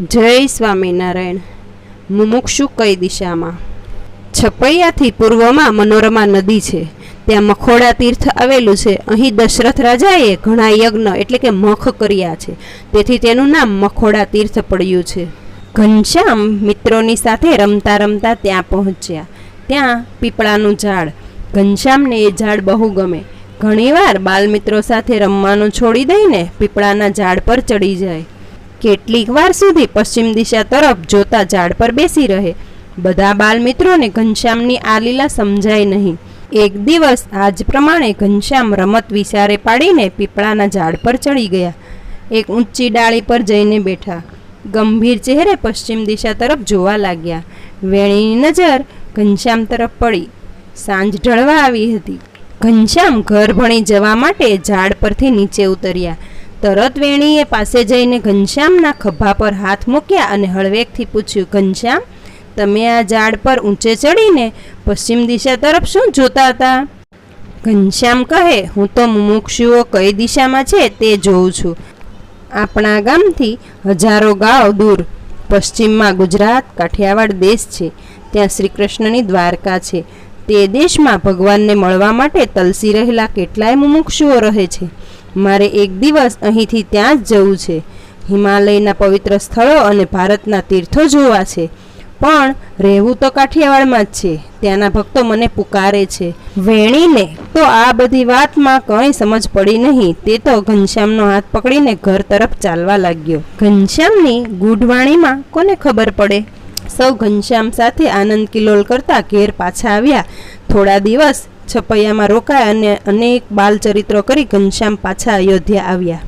જય સ્વામિનારાયણ. મુમુક્ષુ કઈ દિશામાં? છપૈયાથી પૂર્વમાં મનોરમા નદી છે. ત્યાં મખોડા તીર્થ આવેલું છે. અહીં દશરથ રાજાએ ઘણા યજ્ઞ એટલે કે મખ કર્યા છે. તેથી તેનું નામ મખોડા તીર્થ પડ્યું છે. ઘનશ્યામ મિત્રોની સાથે રમતા રમતા ત્યાં પહોંચ્યા. ત્યાં પીપળાનું ઝાડ. ઘનશ્યામને એ ઝાડ બહુ ગમે. ઘણીવાર બાલમિત્રો સાથે રમવાનું છોડી દઈને પીપળાના ઝાડ પર ચડી જાય. કેટલીક વાર સુધી પશ્ચિમ દિશા તરફ જોતા ઝાડ પર બેસી રહે. બધા બાલમિત્રોને ઘનશ્યામની આ લીલા સમજાય નહીં. એક દિવસ આજ પ્રમાણે ઘનશ્યામ રમત વિચારે પાડીને પીપળાના ઝાડ પર ચડી ગયા. એક ઊંચી ડાળી પર જઈને બેઠા. ગંભીર ચહેરે પશ્ચિમ દિશા તરફ જોવા લાગ્યા. વેણીની નજર ઘનશ્યામ તરફ પડી. સાંજ ઢળવા આવી હતી. ઘનશ્યામ ઘર ભણી જવા માટે ઝાડ પરથી નીચે ઉતર્યા. તરત વેણીએ પાસે જઈને ઘનશ્યામના ખભા પર હાથ મૂક્યા અને હળવેકથી પૂછ્યું, ઘનશ્યામ, તમે આ ઝાડ પર ઊંચે ચડીને પશ્ચિમ દિશા તરફ શું જોતા હતા? ઘનશ્યામ કહે, હું તો મુમુક્ષુઓ કઈ દિશામાં છે તે જોઉં છું. આપણા ગામથી હજારો ગાંવ દૂર, પશ્ચિમમાં ગુજરાત, કાઠિયાવાડ દેશ છે. ત્યાં શ્રી કૃષ્ણની દ્વારકા છે. તે દેશમાં ભગવાનને મળવા માટે તલસી રહેલા કેટલાય મુમુક્ષુઓ રહે છે. મારે એક દિવસ અહીંથી ત્યાં જ જવું છે. હિમાલયના પવિત્ર સ્થળો અને ભારતના તીર્થો જોવા છે. પણ રહેવું તો કાઠિયાવાડમાં જ છે. ત્યાંના ભક્તો મને પુકારે છે. વેણીને તો આ બધી વાતમાં કંઈ સમજ પડી નહીં. તે તો ઘનશ્યામનો હાથ પકડીને ઘર તરફ ચાલવા લાગ્યો. ઘનશ્યામની ગૂઢવાણીમાં કોને ખબર પડે? સૌ ઘનશ્યામ સાથે આનંદ કિલોલ કરતા ઘેર પાછા આવ્યા. થોડા દિવસ છપૈયામાં રોકાયા અને અનેક બાલચરિત્રો કરી ઘનશ્યામ પાછા અયોધ્યા આવ્યા.